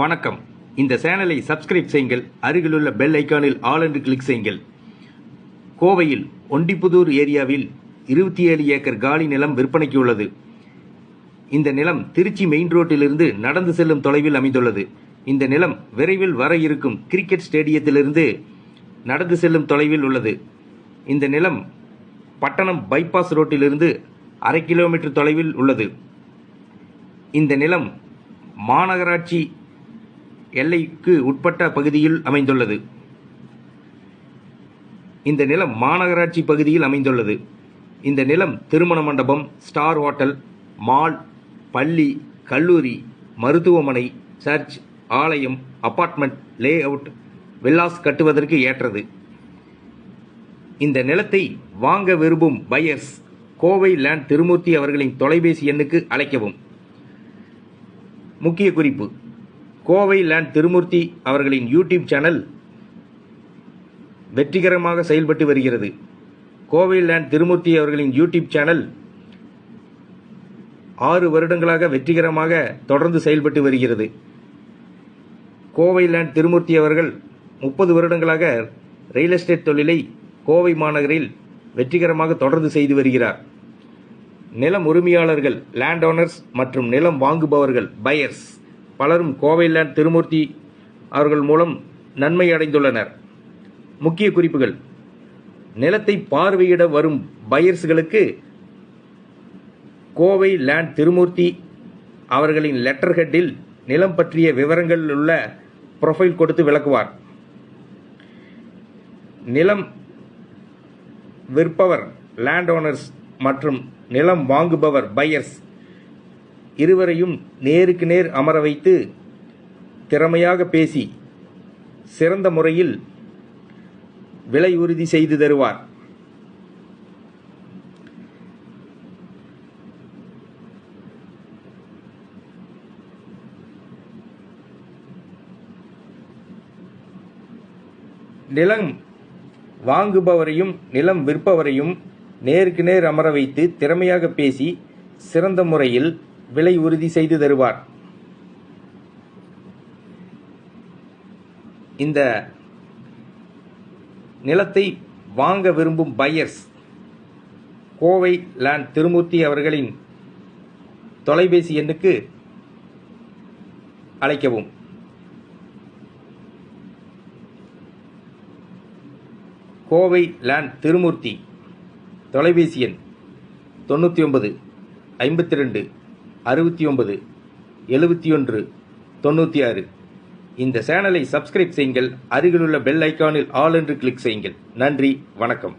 வணக்கம். இந்த சேனலை சப்ஸ்கிரைப் செய்யுங்கள். அருகிலுள்ள பெல் ஐக்கானில் ஆல் என்று கிளிக் செய்யுங்கள். கோவையில் ஒண்டிப்புதூர் ஏரியாவில் இருபத்தி ஏழு ஏக்கர் காலி நிலம் விற்பனைக்கு உள்ளது. இந்த நிலம் திருச்சி மெயின் ரோட்டிலிருந்து நடந்து செல்லும் தொலைவில் அமைந்துள்ளது. இந்த நிலம் விரைவில் வர இருக்கும் கிரிக்கெட் ஸ்டேடியத்திலிருந்து நடந்து செல்லும் தொலைவில் உள்ளது. இந்த நிலம் பட்டணம் பைபாஸ் ரோட்டிலிருந்து அரை கிலோமீட்டர் தொலைவில் உள்ளது. இந்த நிலம் மாநகராட்சி எல்லைக்கு உட்பட்ட பகுதியில் அமைந்துள்ளது. இந்த நிலம் மாநகராட்சி பகுதியில் அமைந்துள்ளது. இந்த நிலம் திருமண மண்டபம் ஸ்டார் ஹோட்டல் மால் பள்ளி கல்லூரி மருத்துவமனை சர்ச் ஆலயம் அபார்ட்மெண்ட் லே அவுட் வில்லாஸ் கட்டுவதற்கு ஏற்றது. இந்த நிலத்தை வாங்க விரும்பும் பையர்ஸ் கோவை லேண்ட் திருமூர்த்தி அவர்களின் தொலைபேசி எண்ணுக்கு அழைக்கவும். முக்கிய குறிப்பு கோவை லேண்ட் திருமூர்த்தி அவர்களின் யூடியூப் சேனல் வெற்றிகரமாக செயல்பட்டு வருகிறது. கோவை லேண்ட் திருமூர்த்தி அவர்களின் யூடியூப் சேனல் ஆறு வருடங்களாக வெற்றிகரமாக தொடர்ந்து செயல்பட்டு வருகிறது. கோவை லேண்ட் திருமூர்த்தி அவர்கள் முப்பது வருடங்களாக ரியல் எஸ்டேட் தொழிலை கோவை மாநகரில் வெற்றிகரமாக தொடர்ந்து செய்து வருகிறார். நிலம் உரிமையாளர்கள் லேண்ட் ஓனர்ஸ் மற்றும் நிலம் வாங்குபவர்கள் பயர்ஸ் பலரும் கோவை லேண்ட் திருமூர்த்தி அவர்கள் மூலம் நன்மை அடைந்துள்ளனர். முக்கிய குறிப்புகள். நிலத்தை பார்வையிட வரும் பையர்ஸ்களுக்கு கோவை லேண்ட் திருமூர்த்தி அவர்களின் லெட்டர் ஹெட்டில் நிலம் பற்றிய விவரங்கள் உள்ள ப்ரொஃபைல் கொடுத்து விளக்குவார். நிலம் விற்பவர் லேண்ட் ஓனர்ஸ் மற்றும் நிலம் வாங்குபவர் பையர்ஸ் இருவரையும் நேருக்கு நேர் அமர வைத்து திறமையாக பேசி சிறந்த முறையில் விலை உறுதி செய்து தருவார். நிலம் வாங்குபவரையும் நிலம் விற்பவரையும் நேருக்கு நேர் அமர வைத்து திறமையாக பேசி சிறந்த முறையில் விலை உறுதி செய்து தருவார். இந்த நிலத்தை வாங்க விரும்பும் பையர்ஸ் கோவை லேண்ட் திருமூர்த்தி அவர்களின் தொலைபேசி எண்ணுக்கு அழைக்கவும். கோவை லேண்ட் திருமூர்த்தி தொலைபேசி எண் தொண்ணூற்றி ஒன்பது ஐம்பத்தி ரெண்டு அறுபத்தி ஒன்பது எழுபத்தி ஒன்று தொண்ணூற்றி ஆறு. இந்த சேனலை சப்ஸ்கிரைப் செய்யுங்கள் அருகிலுள்ள பெல் ஐக்கானில் ஆல் என்று கிளிக் செய்யுங்கள். நன்றி வணக்கம்.